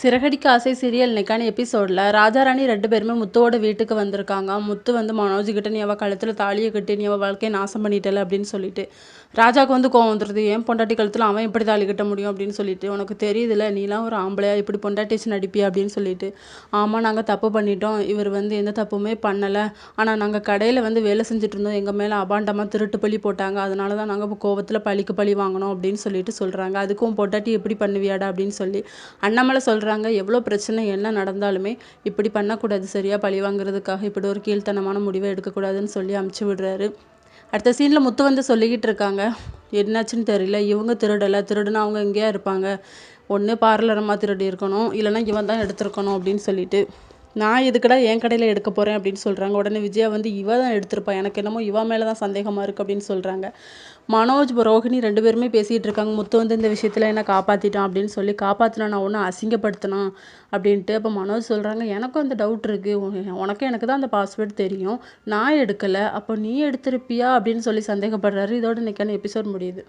சிறகடிக்க ஆசை சீரியல் இன்னைக்கான எபிசோடில் ராஜாராணி ரெண்டு பேருமே முத்துவோட வீட்டுக்கு வந்திருக்காங்க. முத்து வந்து மனோஜ் கிட்ட நீ அவள் கழுத்தில் தாலியை கட்டி நீ அவள் வாழ்க்கையை நாசம் பண்ணிட்டல அப்படின்னு சொல்லிட்டு. ராஜாவுக்கு வந்து கோவம் வந்துடுது ஏன் பொண்டாட்டி கழுத்தில் அவன் எப்படி தாலி கட்ட முடியும்? அப்படின்னு சொல்லிட்டு. உனக்கு தெரியுதுல நீலாம் ஒரு ஆம்பளையா இப்படி பொண்டாட்டி வச்சு நடிப்பியா? அப்படின்னு சொல்லிட்டு. ஆமாம் நாங்கள் தப்பு பண்ணிட்டோம். இவர் வந்து எந்த தப்புமே பண்ணலை. ஆனால் நாங்கள் கடையில் வந்து வேலை செஞ்சுட்டு இருந்தோம். எங்கள் மேலே அபாண்டமாக திருட்டு பழி போட்டாங்க. அதனால தான் நாங்கள் இப்போ கோவத்தில் பழிக்கு பழி வாங்கினோம் அப்படின்னு சொல்லிட்டு சொல்கிறாங்க அதுக்கும் பொண்டாட்டி எப்படி பண்ணுவியாடா? அப்படின்னு சொல்லி அண்ணாமலை சொல்கிறாங்க எவ்வளோ பிரச்சனை என்ன நடந்தாலுமே இப்படி பண்ணக்கூடாது சரியாக பழி வாங்குறதுக்காக இப்படி ஒரு கீழ்த்தனமான முடிவை எடுக்கக்கூடாதுன்னு சொல்லி அமுச்சு விடுறாரு. அடுத்த சீனில் முத்து வந்து சொல்லிக்கிட்டு இருக்காங்க என்னாச்சுன்னு தெரியல இவங்க திருடலை திருடுனா அவங்க எங்கேயா இருப்பாங்க. ஒன்று பார்லரமாக திருடி இருக்கணும் இல்லைனா இவன் தான் எடுத்திருக்கணும் அப்படின்னு சொல்லிட்டு. நான் எதுக்குடா என் கடையில் எடுக்க போகிறேன் அப்படின்னு சொல்கிறாங்க உடனே விஜயா வந்து இவ தான் எடுத்திருப்பா. எனக்கு என்னமோ இவ மேலே தான் சந்தேகமாக இருக்குது அப்படின்னு சொல்கிறாங்க மனோஜ் ரோஹிணி ரெண்டு பேருமே பேசிகிட்டு இருக்காங்க. முத்து வந்து இந்த விஷயத்தில் என்ன காப்பாற்றிட்டான் அப்படின்னு சொல்லி காப்பாற்றினா நான் ஒன்றும் அசிங்கப்படுத்தினான் அப்படின்ட்டு அப்போ மனோஜ் சொல்கிறாங்க எனக்கும் அந்த டவுட் இருக்குது உனக்கும் எனக்கு தான் அந்த பாஸ்வேர்டு தெரியும். நான் எடுக்கலை. அப்போ நீ எடுத்திருப்பியா? அப்படின்னு சொல்லி சந்தேகப்படுறாரு. இதோட இன்னைக்கான எபிசோட் முடியுது.